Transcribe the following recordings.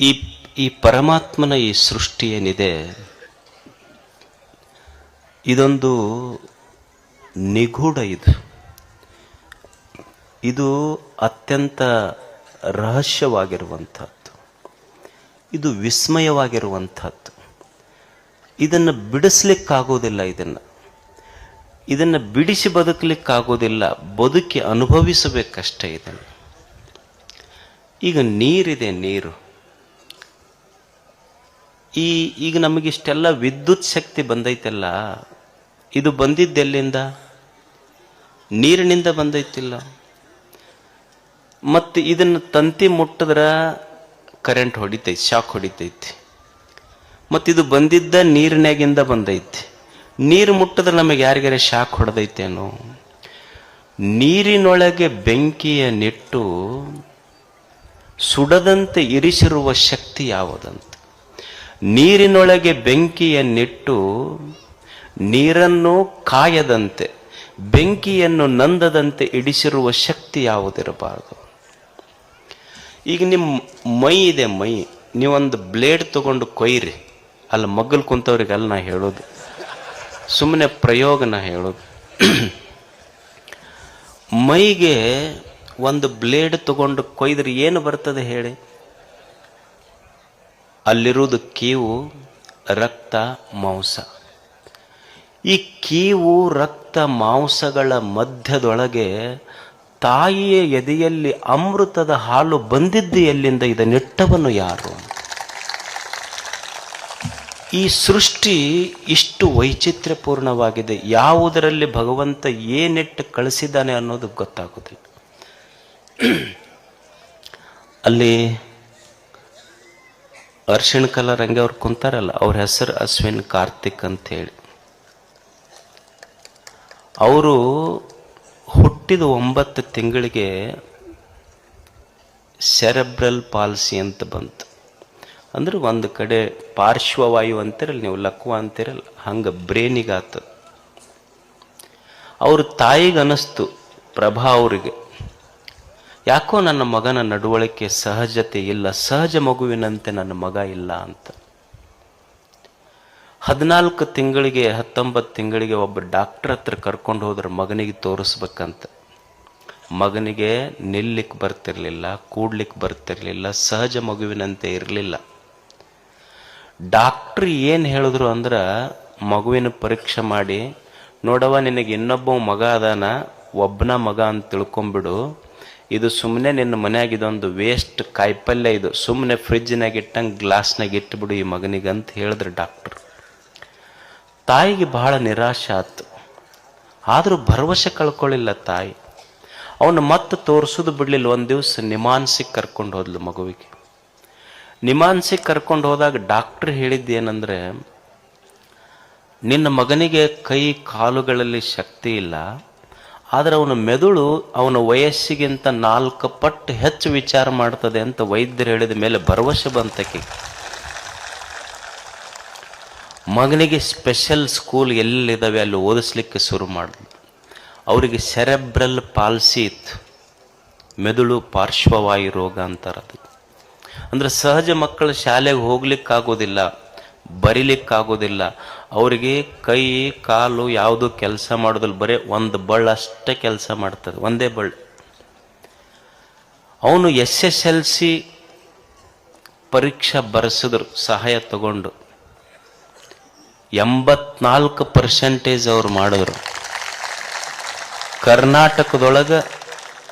ಈ ಈ ಪರಮಾತ್ಮನ ಈ ಸೃಷ್ಟಿ ಏನಿದೆ? ಇದೊಂದು ನಿಗೂಢ ಇದು. ಇದು ಅತ್ಯಂತ ರಹಸ್ಯವಾಗಿರುವಂಥದ್ದು. ಇದು ವಿಸ್ಮಯವಾಗಿರುವಂಥದ್ದು. ಇದನ್ನು ಬಿಡಿಸ್ಲಿಕ್ಕಾಗೋದಿಲ್ಲ ಇದನ್ನು. ಇದನ್ನು ಬಿಡಿಸಿ ಬದುಕಲಿಕ್ಕಾಗೋದಿಲ್ಲ, ಬದುಕಿ ಅನುಭವಿಸಬೇಕಷ್ಟೇ ಇದನ್ನು. ಈಗ ನೀರಿದೆ, ನೀರು. ಈ ಈಗ ನಮಗಿಷ್ಟೆಲ್ಲ ವಿದ್ಯುತ್ ಶಕ್ತಿ ಬಂದೈತಲ್ಲ, ಇದು ಬಂದಿದ್ದೆಲ್ಲಿಂದ ನೀರಿನಿಂದ ಬಂದೈತಿಲ್ಲ. ಮತ್ತು ಇದನ್ನು ತಂತಿ ಮುಟ್ಟಿದ್ರೆ ಕರೆಂಟ್ ಹೊಡಿತೈತಿ ಶಾಕ್ ಹೊಡಿತೈತಿ. ಮತ್ತು ಇದು ಬಂದಿದ್ದ ನೀರಿನಾಗಿಂದ ಬಂದೈತಿ. ನೀರು ಮುಟ್ಟಿದ್ರೆ ನಮಗೆ ಯಾರಿಗಾರ ಶಾಕ್ ಹೊಡೆದೈತೇನೋ? ನೀರಿನೊಳಗೆ ಬೆಂಕಿಯ ನೆಟ್ಟು ಸುಡದಂತೆ ಇರಿಸಿರುವ ಶಕ್ತಿ ಯಾವುದಂತ? ನೀರಿನೊಳಗೆ ಬೆಂಕಿಯನ್ನಿಟ್ಟು ನೀರನ್ನು ಕಾಯದಂತೆ, ಬೆಂಕಿಯನ್ನು ನಂದದಂತೆ ಇಡಿಸಿರುವ ಶಕ್ತಿ ಯಾವುದಿರಬಾರದು. ಈಗ ನಿಮ್ಮ ಮೈ ಇದೆ, ಮೈ. ನೀವೊಂದು ಬ್ಲೇಡ್ ತಗೊಂಡು ಕೊಯ್ರಿ. ಅಲ್ಲಿ, ಮಗ್ಗಲು ಕುಂತವ್ರಿಗೆ ಅಲ್ಲಿ ನಾ ಹೇಳೋದು. ಸುಮ್ಮನೆ ಪ್ರಯೋಗ ನಾ ಹೇಳೋದು. ಮೈಗೆ ಒಂದು ಬ್ಲೇಡ್ ತಗೊಂಡು ಕೊಯ್ದ್ರೆ ಏನು ಬರ್ತದೆ ಹೇಳಿ? ಅಲ್ಲಿರುವುದು ಕೀವು, ರಕ್ತ, ಮಾಂಸ. ಈ ಕೀವು, ರಕ್ತ, ಮಾಂಸಗಳ ಮಧ್ಯದೊಳಗೆ ತಾಯಿಯ ಎದೆಯಲ್ಲಿ ಅಮೃತದ ಹಾಲು ಬಂದಿದ್ದು ಎಲ್ಲಿಂದ? ಇದನ್ನಿಟ್ಟವನು ಯಾರು? ಈ ಸೃಷ್ಟಿ ಇಷ್ಟು ವೈಚಿತ್ರ್ಯಪೂರ್ಣವಾಗಿದೆ. ಯಾವುದರಲ್ಲಿ ಭಗವಂತ ಏನಿಟ್ಟು ಕಳಿಸಿದ್ದಾನೆ ಅನ್ನೋದು ಗೊತ್ತಾಗುತ್ತೆ ಅಲ್ಲಿ ಅರ್ಶಿಣ ಕಲರ್ ಹಂಗೆ ಅವ್ರು ಕುಂತಾರಲ್ಲ, ಅವ್ರ ಹೆಸರು ಅಶ್ವಿನ್ ಕಾರ್ತಿಕ್ ಅಂತ ಹೇಳಿ ಅವರು ಹುಟ್ಟಿದ ಒಂಬತ್ತು ತಿಂಗಳಿಗೆ ಸೆರೆಬ್ರಲ್ ಪಾಲ್ಸಿ ಅಂತ ಬಂತು. ಅಂದ್ರೆ ಒಂದು ಕಡೆ ಪಾರ್ಶ್ವವಾಯು ಅಂತಿರಲ್ಲ, ನೀವು ಲಕ್ವ ಅಂತಿರಲ್ಲ, ಹಂಗೆ ಬ್ರೇನಿಗಾತ. ಅವ್ರ ತಾಯಿಗೆ ಪ್ರಭಾ ಅವರಿಗೆ. ಯಾಕೋ ನನ್ನ ಮಗನ ನಡವಳಿಕೆ ಸಹಜತೆ ಇಲ್ಲ, ಸಹಜ ಮಗುವಿನಂತೆ ನನ್ನ ಮಗ ಇಲ್ಲ ಅಂತ. ಹದಿನಾಲ್ಕು ತಿಂಗಳಿಗೆ, ಹತ್ತೊಂಬತ್ತು ತಿಂಗಳಿಗೆ ಒಬ್ಬ ಡಾಕ್ಟರ್ ಹತ್ರ ಕರ್ಕೊಂಡು ಹೋದ್ರೆ ಮಗನಿಗೆ ತೋರಿಸ್ಬೇಕಂತ. ಮಗನಿಗೆ ನಿಲ್ಲಿಕ್ಕೆ ಬರ್ತಿರ್ಲಿಲ್ಲ ಕೂಡ್ಲಿಕ್ಕೆ ಬರ್ತಿರ್ಲಿಲ್ಲ, ಸಹಜ ಮಗುವಿನಂತೆ ಇರಲಿಲ್ಲ. ಡಾಕ್ಟ್ರ್ ಏನು ಹೇಳಿದ್ರು ಅಂದ್ರೆ, ಮಗುವಿನ ಪರೀಕ್ಷೆ ಮಾಡಿ ನೋಡವ ನಿನಗೆ ಇನ್ನೊಬ್ಬ ಮಗ ಅದಾನ ಒಬ್ಬನ ಮಗ ಅಂತ ತಿಳ್ಕೊಂಬಿಡು ಇದು ಸುಮ್ಮನೆ ನಿನ್ನ ಮನ್ಯಾಗ ಇದೊಂದು ವೇಸ್ಟ್ ಕಾಯಿಪಲ್ಯ ಇದು. ಸುಮ್ಮನೆ ಫ್ರಿಜ್ನಾಗ ಇಟ್ಟಂಗೆ ಗ್ಲಾಸ್ನಾಗ ಇಟ್ಟುಬಿಡು ಈ ಮಗನಿಗೆ ಅಂತ ಹೇಳಿದ್ರು ಡಾಕ್ಟರ್ ತಾಯಿಗೆ ಬಹಳ ನಿರಾಶೆ ಆಯ್ತು ಆದರೂ ಭರವಸೆ ಕಳ್ಕೊಳ್ಳಿಲ್ಲ ತಾಯಿ. ಅವನು ಮತ್ತೆ ತೋರಿಸೋದು ಬಿಡಲಿಲ್ಲ. ಒಂದು ದಿವಸ ನಿಮಾನ್ಸಿಗೆ ಕರ್ಕೊಂಡು ಹೋದ್ಲು ಮಗುವಿಗೆ. ನಿಮಾನ್ಸಿಗೆ ಕರ್ಕೊಂಡು ಹೋದಾಗ ಡಾಕ್ಟ್ರ್ ಹೇಳಿದ್ದೇನೆಂದರೆ ನಿನ್ನ ಮಗನಿಗೆ ಕೈ ಕಾಲುಗಳಲ್ಲಿ ಶಕ್ತಿ ಇಲ್ಲ. ಆದರೆ ಅವನ ಮೆದುಳು ಅವನ ವಯಸ್ಸಿಗಿಂತ ನಾಲ್ಕು ಪಟ್ಟು ಹೆಚ್ಚು ವಿಚಾರ ಮಾಡ್ತದೆ ಅಂತ ವೈದ್ಯರು ಹೇಳಿದ ಮೇಲೆ ಭರವಸೆ ಬಂತಕ್ಕೆ ಮಗನಿಗೆ ಸ್ಪೆಷಲ್ ಸ್ಕೂಲ್ ಎಲ್ಲಿದ್ದಾವೆ ಅಲ್ಲಿ ಓದಿಸ್ಲಿಕ್ಕೆ ಶುರು ಮಾಡಿದ್ಲು. ಅವರಿಗೆ ಸೆರೆಬ್ರಲ್ ಪಾಲ್ಸಿ ಇತ್ತು. ಮೆದುಳು ಪಾರ್ಶ್ವವಾಯು ರೋಗ ಅಂತಾರೆ ಅದಕ್ಕೆ ಅಂದ್ರೆ ಸಹಜ ಮಕ್ಕಳು ಶಾಲೆಗೆ ಹೋಗ್ಲಿಕ್ಕಾಗೋದಿಲ್ಲ. ಬರಿಲಿಕ್ಕಾಗೋದಿಲ್ಲ. ಅವರಿಗೆ ಕೈ, ಕಾಲು ಯಾವುದು ಕೆಲಸ ಮಾಡೋದಿಲ್ಲ ಬರೀ ಒಂದು ಬಳ್ಳ ಅಷ್ಟೇ ಕೆಲಸ ಮಾಡ್ತದೆ, ಒಂದೇ ಬಳ್ಳ. ಅವನು ಎಸ್ ಎಸ್ ಎಲ್ ಸಿ ಪರೀಕ್ಷೆ ಬರೆಸಿದ್ರು, ಸಹಾಯ ತಗೊಂಡು. ಎಂಬತ್ನಾಲ್ಕು ಪರ್ಸೆಂಟೇಜ್ ಅವ್ರು ಮಾಡಿದ್ರು. ಕರ್ನಾಟಕದೊಳಗೆ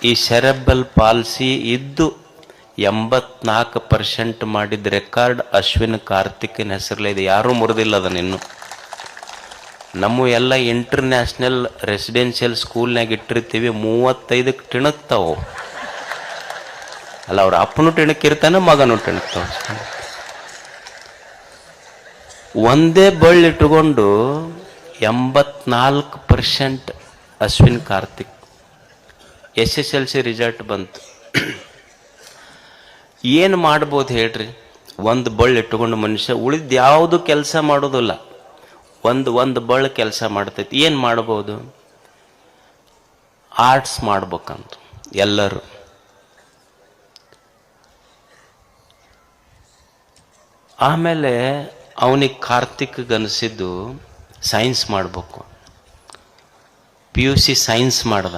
ಈ ಸೆರೆಬಲ್ ಪಾಲ್ಸಿ ಇದ್ದು ಎಂಬತ್ನಾಲ್ಕು ಪರ್ಸೆಂಟ್ ಮಾಡಿದ ರೆಕಾರ್ಡ್ ಅಶ್ವಿನ್ ಕಾರ್ತಿಕ್ನ ಹೆಸರಲ್ಲೇ ಇದೆ. ಯಾರೂ ಮುರಿದಿಲ್ಲ ಅದನ್ನು ಇನ್ನು. ನಮ್ಮ ಎಲ್ಲ ಇಂಟರ್ನ್ಯಾಷನಲ್ ರೆಸಿಡೆನ್ಷಿಯಲ್ ಸ್ಕೂಲ್ನಾಗ ಇಟ್ಟಿರ್ತೀವಿ ಮೂವತ್ತೈದಕ್ಕೆ ಟಿಣಕ್ತಾವು. ಅಲ್ಲ, ಅವ್ರ ಅಪ್ಪನು ಟಿಣಕ್ಕಿರ್ತಾನೆ ಮಗನು ಟಿಣಕ್ತಾವ. ಒಂದೇ ಬಳ್ಳಿಟ್ಟುಕೊಂಡು ಎಂಬತ್ನಾಲ್ಕು percent Ashwin Karthik. S S L C result ಬಂತು. ಏನು ಮಾಡ್ಬೋದು ಹೇಳ್ರಿ? ಒಂದು ಬಳ್ಳಿ ಇಟ್ಟುಕೊಂಡು ಮನುಷ್ಯ ಉಳಿದ ಯಾವುದು ಕೆಲಸ ಮಾಡೋದಿಲ್ಲ. ಒಂದು ಒಂದು ಬಳ್ಳು ಕೆಲಸ ಮಾಡ್ತೈತಿ. ಏನು ಮಾಡ್ಬೋದು? ಆರ್ಟ್ಸ್ ಮಾಡ್ಬೇಕಂತ ಎಲ್ಲರೂ. ಆಮೇಲೆ ಅವನಿಗೆ ಕಾರ್ತಿಕ್ಗೆ ಅನಿಸಿದ್ದು ಸೈನ್ಸ್ ಮಾಡಬೇಕು. ಪಿ ಯು ಸಿ ಸೈನ್ಸ್ ಮಾಡ್ದ.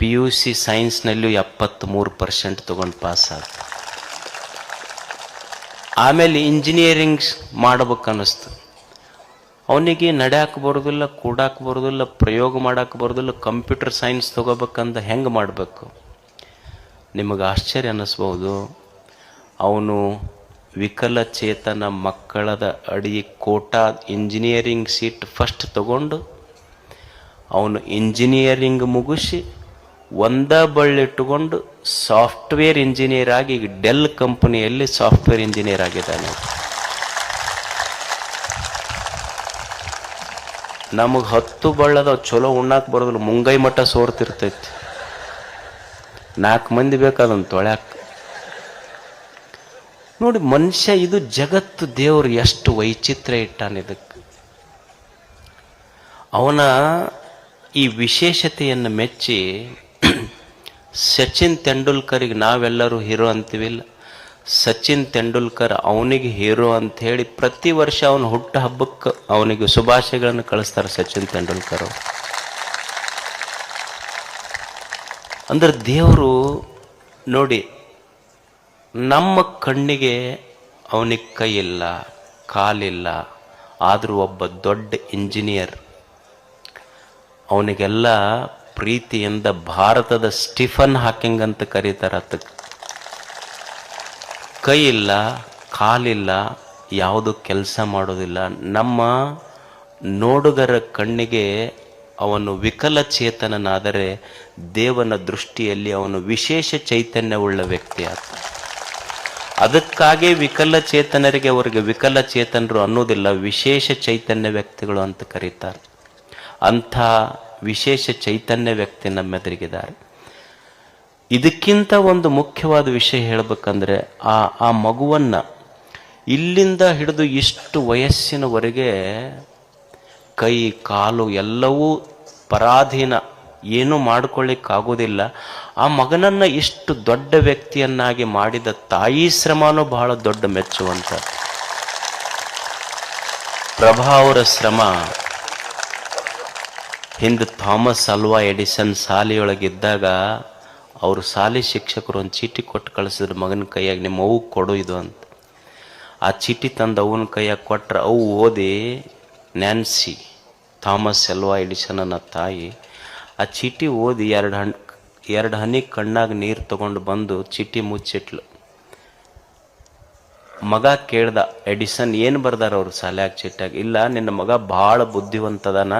ಪಿ ಯು ಸಿ ಸೈನ್ಸ್ನಲ್ಲೂ ಎಪ್ಪತ್ತ್ಮೂರು ಪರ್ಸೆಂಟ್ ತೊಗೊಂಡು ಪಾಸ್ ಆದ ಆಮೇಲೆ ಇಂಜಿನಿಯರಿಂಗ್ ಮಾಡ್ಬೇಕನ್ನಿಸ್ತು ಅವನಿಗೆ ನಡ್ಯಾಕೆ ಬರೋದಿಲ್ಲ ಕೂಡಕ್ಕೆ ಬರೋದಿಲ್ಲ, ಪ್ರಯೋಗ ಮಾಡಕ್ಕೆ ಬರೋದಿಲ್ಲ ಕಂಪ್ಯೂಟರ್ ಸೈನ್ಸ್ ತೊಗೋಬೇಕಂದ ಹೆಂಗೆ ಮಾಡಬೇಕು? ನಿಮಗೆ ಆಶ್ಚರ್ಯ ಅನ್ನಿಸ್ಬೋದು ಅವನು ವಿಕಲಚೇತನ ಮಕ್ಕಳದ ಅಡಿ ಕೋಟಾ ಇಂಜಿನಿಯರಿಂಗ್ ಸೀಟ್ ಫಸ್ಟ್ ತಗೊಂಡು, ಅವನು ಇಂಜಿನಿಯರಿಂಗ್ ಮುಗಿಸಿ ಒಂದ ಬಳ್ಳಿಟ್ಟುಕೊಂಡು ಸಾಫ್ಟ್ವೇರ್ ಇಂಜಿನಿಯರ್ ಆಗಿ ಈಗ ಡೆಲ್ ಕಂಪನಿಯಲ್ಲಿ ಸಾಫ್ಟ್ವೇರ್ ಇಂಜಿನಿಯರ್ ಆಗಿದ್ದಾನೆ. ನಮಗೆ ಹತ್ತು ಬಳ್ಳದ ಚಲೋ ಉಣ್ಣಾಕ್ ಬರೋದಿಲ್ಲ ಮುಂಗೈ ಮಠ ಸೋರ್ತಿರ್ತೈತಿ. ನಾಲ್ಕು ಮಂದಿ ಬೇಕಾದನ್ ತೊಳ್ಯಾಕ. ನೋಡಿ ಮನುಷ್ಯ ಇದು ಜಗತ್ತು ದೇವರು ಎಷ್ಟು ವೈಚಿತ್ರ್ಯ ಇಟ್ಟಾನ ಇದಕ್ಕೆ. ಅವನ ಈ ವಿಶೇಷತೆಯನ್ನು ಮೆಚ್ಚಿ ಸಚಿನ್ ತೆಂಡೂಲ್ಕರಿಗೆ ನಾವೆಲ್ಲರೂ ಹೀರೋ ಅಂತೀವಿಲ್ಲ ಸಚಿನ್ ತೆಂಡೂಲ್ಕರ್ ಅವನಿಗೆ ಹೀರೋ ಅಂತ ಹೇಳಿ ಪ್ರತಿ ವರ್ಷ ಅವನು ಹುಟ್ಟ ಹಬ್ಬಕ್ಕೆ ಅವನಿಗೆ ಶುಭಾಶಯಗಳನ್ನು ಕಳಿಸ್ತಾರೆ ಸಚಿನ್ ತೆಂಡೂಲ್ಕರ್ ಅವರು. ಅಂದ್ರೆ ದೇವರು ನೋಡಿ, ನಮ್ಮ ಕಣ್ಣಿಗೆ ಅವನಿಗೆ ಕೈ ಇಲ್ಲ, ಕಾಲಿಲ್ಲ, ಆದರೂ ಒಬ್ಬ ದೊಡ್ಡ ಇಂಜಿನಿಯರ್ ಅವನಿಗೆಲ್ಲ ಪ್ರೀತಿಯಿಂದ ಭಾರತದ ಸ್ಟಿಫನ್ ಹಾಕಿಂಗ್ ಅಂತ ಕರೀತಾರೆ ಅದಕ್ಕೆ ಕೈ ಇಲ್ಲ ಕಾಲಿಲ್ಲ, ಯಾವುದು ಕೆಲಸ ಮಾಡೋದಿಲ್ಲ. ನಮ್ಮ ನೋಡುಗರ ಕಣ್ಣಿಗೆ ಅವನು ವಿಕಲಚೇತನನಾದರೆ ದೇವನ ದೃಷ್ಟಿಯಲ್ಲಿ ಅವನು ವಿಶೇಷ ಚೈತನ್ಯವುಳ್ಳ ವ್ಯಕ್ತಿ ಆತ. ಅದಕ್ಕಾಗಿ ವಿಕಲಚೇತನರಿಗೆ ಅವರಿಗೆ ವಿಕಲಚೇತನರು ಅನ್ನೋದಿಲ್ಲ, ವಿಶೇಷ ಚೈತನ್ಯ ವ್ಯಕ್ತಿಗಳು ಅಂತ ಕರೀತಾರೆ. ಅಂಥ ವಿಶೇಷ ಚೈತನ್ಯ ವ್ಯಕ್ತಿ ನಮ್ಮೆದುರಿಗಿದ್ದಾರೆ ಇದಕ್ಕಿಂತ ಒಂದು ಮುಖ್ಯವಾದ ವಿಷಯ ಹೇಳಬೇಕಂದ್ರೆ ಆ ಆ ಮಗುವನ್ನ ಇಲ್ಲಿಂದ ಹಿಡಿದು ಇಷ್ಟು ವಯಸ್ಸಿನವರೆಗೆ ಕೈ, ಕಾಲು ಎಲ್ಲವೂ ಪರಾಧೀನ, ಏನೂ ಮಾಡ್ಕೊಳ್ಳಿಕ್ಕಾಗೋದಿಲ್ಲ. ಆ ಮಗನನ್ನ ಇಷ್ಟು ದೊಡ್ಡ ವ್ಯಕ್ತಿಯನ್ನಾಗಿ ಮಾಡಿದ ತಾಯಿ ಶ್ರಮನೂ ಬಹಳ ದೊಡ್ಡ ಮೆಚ್ಚುವಂತ ಪ್ರಭಾವರ ಶ್ರಮ ಹಿಂದೆ ಥಾಮಸ್ ಅಲ್ವಾ ಎಡಿಸನ್ ಶಾಲೆಯೊಳಗಿದ್ದಾಗ ಅವರು ಶಾಲೆ ಶಿಕ್ಷಕರು ಒಂದು ಚೀಟಿ ಕೊಟ್ಟು ಕಳಿಸಿದ್ರು ಮಗನ ಕೈಯಾಗಿ, ನಿಮ್ಮ ಅವು ಕೊಡು ಇದು ಅಂತ. ಆ ಚೀಟಿ ತಂದು ಅವನ ಕೈಯಾಗಿ ಕೊಟ್ರೆ ಅವು ಓದಿ, ನ್ಯಾನ್ಸಿ, ಥಾಮಸ್ ಎಲ್ವಾ ಎಡಿಸನ್ನ ತಾಯಿ. ಆ ಚೀಟಿ ಓದಿ ಎರಡು ಹಣ್, ಎರಡು ಹನಿ ಕಣ್ಣಾಗ ನೀರು ತಗೊಂಡು ಬಂದು ಚೀಟಿ ಮುಚ್ಚಿಟ್ಲು. ಮಗ ಕೇಳ್ದ, ಎಡಿಸನ್, ಏನು ಬರ್ದಾರ ಅವ್ರು ಸಾಲ್ಯಾಗ, ಚೀಟ್ಯಾಗ? ಇಲ್ಲ, ನಿನ್ನ ಮಗ ಭಾಳ ಬುದ್ಧಿವಂತದಾನ.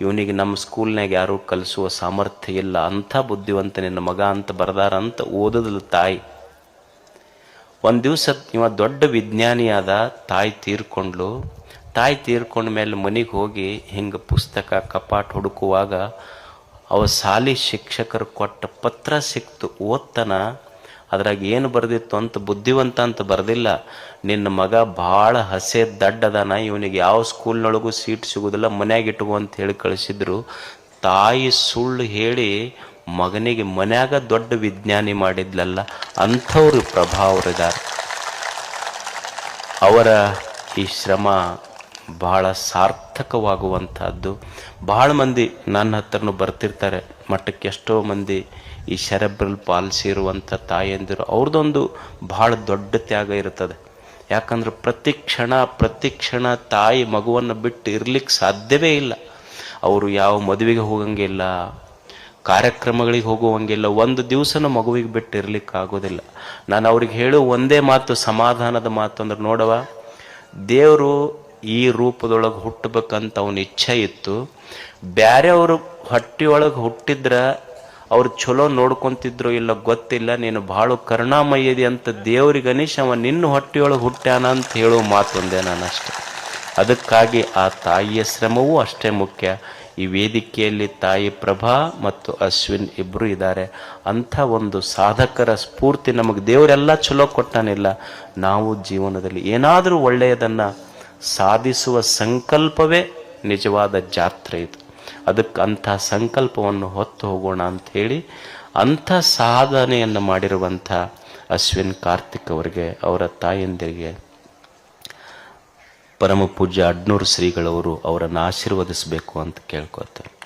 ಇವನಿಗೆ ನಮ್ಮ ಸ್ಕೂಲ್ನಾಗ ಯಾರೂ ಕಲಿಸುವ ಸಾಮರ್ಥ್ಯ ಇಲ್ಲ. ಅಂಥ ಬುದ್ಧಿವಂತ ನಿನ್ನ ಮಗ ಅಂತ ಬರ್ದಾರ ಅಂತ ಓದದಲು ತಾಯಿ. ಒಂದು ದಿವಸ ಇವ ದೊಡ್ಡ ವಿಜ್ಞಾನಿಯಾದ ತಾಯಿ ತೀರ್ಕೊಂಡ್ಲು. ತಾಯಿ ತೀರ್ಕೊಂಡ ಮೇಲೆ ಮನೆಗೆ ಹೋಗಿ ಹಿಂಗೆ ಪುಸ್ತಕ, ಕಪಾಟ್ ಹುಡುಕುವಾಗ ಅವ ಶಾಲಿ ಶಿಕ್ಷಕರು ಕೊಟ್ಟ ಪತ್ರ ಸಿಕ್ತು. ಓದ್ತನ ಅದ್ರಾಗ ಏನು ಬರ್ದಿತ್ತು ಅಂತ ಬುದ್ಧಿವಂತ ಅಂತ ಬರ್ದಿಲ್ಲ. ನಿನ್ನ ಮಗ ಭಾಳ ಹಸೆ ದಡ್ಡದಾನ, ಇವನಿಗೆ ಯಾವ ಸ್ಕೂಲ್ನೊಳಗೂ ಸೀಟ್ ಸಿಗೋದಿಲ್ಲ, ಮನ್ಯಾಗ ಇಟ್ಕೋ ಅಂತ ಹೇಳಿ ಕಳಿಸಿದ್ರು. ತಾಯಿ ಸುಳ್ಳು ಹೇಳಿ ಮಗನಿಗೆ ಮನ್ಯಾಗ ದೊಡ್ಡ ವಿಜ್ಞಾನಿ ಮಾಡಿದ್ಲಲ್ಲ, ಅಂಥವ್ರು ಪ್ರಭಾವರಿದ್ದಾರೆ ಅವರ ಈ ಶ್ರಮ ಬಹಳ ಸಾರ್ಥಕವಾಗುವಂಥದ್ದು. ಬಹಳ ಮಂದಿ ನನ್ನ ಹತ್ರನೂ ಬರ್ತಿರ್ತಾರೆ. ಮಟ್ಟಕ್ಕೆ ಎಷ್ಟೋ ಮಂದಿ ಈ ಶೆರೆಬ್ರಲ್ ಪಾಲಿಸಿ ಇರುವಂಥ ತಾಯಂದಿರು, ಅವ್ರದ್ದೊಂದು ಬಹಳ ದೊಡ್ಡ ತ್ಯಾಗ ಇರ್ತದೆ ಯಾಕಂದ್ರೆ ಪ್ರತಿ ಕ್ಷಣ ಪ್ರತಿ ಕ್ಷಣ ತಾಯಿ ಮಗುವನ್ನು ಬಿಟ್ಟು ಇರ್ಲಿಕ್ಕೆ ಸಾಧ್ಯವೇ ಇಲ್ಲ. ಅವರು ಯಾವ ಮದುವೆಗೆ ಹೋಗಂಗಿಲ್ಲ, ಕಾರ್ಯಕ್ರಮಗಳಿಗೆ ಹೋಗುವಂಗಿಲ್ಲ, ಒಂದು ದಿವಸನೂ ಮಗುವಿಗೆ ಬಿಟ್ಟು ಇರ್ಲಿಕ್ಕೆ ಆಗೋದಿಲ್ಲ. ನಾನು ಅವ್ರಿಗೆ ಹೇಳೋ ಒಂದೇ ಮಾತು, ಸಮಾಧಾನದ ಮಾತು ಅಂದ್ರೆ ನೋಡವ ದೇವರು ಈ ರೂಪದೊಳಗೆ ಹುಟ್ಟಬೇಕಂತ ಅವನ ಇಚ್ಛೆ ಇತ್ತು. ಬ್ಯಾರೆಯವರು ಹೊಟ್ಟೆಯೊಳಗೆ ಹುಟ್ಟಿದ್ರೆ ಅವ್ರು ಚಲೋ ನೋಡ್ಕೊಂತಿದ್ರು ಇಲ್ಲ ಗೊತ್ತಿಲ್ಲ, ನೀನು ಭಾಳ ಕರುಣಾಮಯ್ಯದಿ ಅಂತ ದೇವ್ರಿಗೆ ಗಣೇಶ್ ಅವ ನಿನ್ನ ಹೊಟ್ಟೆಯೊಳಗೆ ಹುಟ್ಟ್ಯಾನ ಅಂತ ಹೇಳೋ ಮಾತು ಒಂದೇ ನಾನು ಅಷ್ಟೆ. ಅದಕ್ಕಾಗಿ ಆ ತಾಯಿಯ ಶ್ರಮವೂ ಅಷ್ಟೇ ಮುಖ್ಯ. ಈ ವೇದಿಕೆಯಲ್ಲಿ ತಾಯಿ ಪ್ರಭಾ ಮತ್ತು ಅಶ್ವಿನ್ ಇಬ್ಬರು ಇದ್ದಾರೆ ಅಂಥ ಒಂದು ಸಾಧಕರ ಸ್ಫೂರ್ತಿ ನಮಗೆ ದೇವರೆಲ್ಲ ಚಲೋ ಕೊಟ್ಟನಿಲ್ಲ. ನಾವು ಜೀವನದಲ್ಲಿ ಏನಾದರೂ ಒಳ್ಳೆಯದನ್ನು ಸಾಧಿಸುವ ಸಂಕಲ್ಪವೇ ನಿಜವಾದ ಜಾತ್ರೆ ಇದು. ಅದಕ್ಕೆ ಅಂಥ ಸಂಕಲ್ಪವನ್ನು ಹೊತ್ತು ಹೋಗೋಣ ಅಂಥೇಳಿ ಅಂಥ ಸಾಧನೆಯನ್ನು ಮಾಡಿರುವಂಥ ಅಶ್ವಿನ್ ಕಾರ್ತಿಕ್ ಅವರಿಗೆ, ಅವರ ತಾಯಂದಿರಿಗೆ ಪರಮ ಪೂಜ್ಯ ಅಡ್ನೂರು ಶ್ರೀಗಳವರು ಅವರನ್ನು ಆಶೀರ್ವದಿಸಬೇಕು ಅಂತ ಕೇಳ್ಕೊತಾರೆ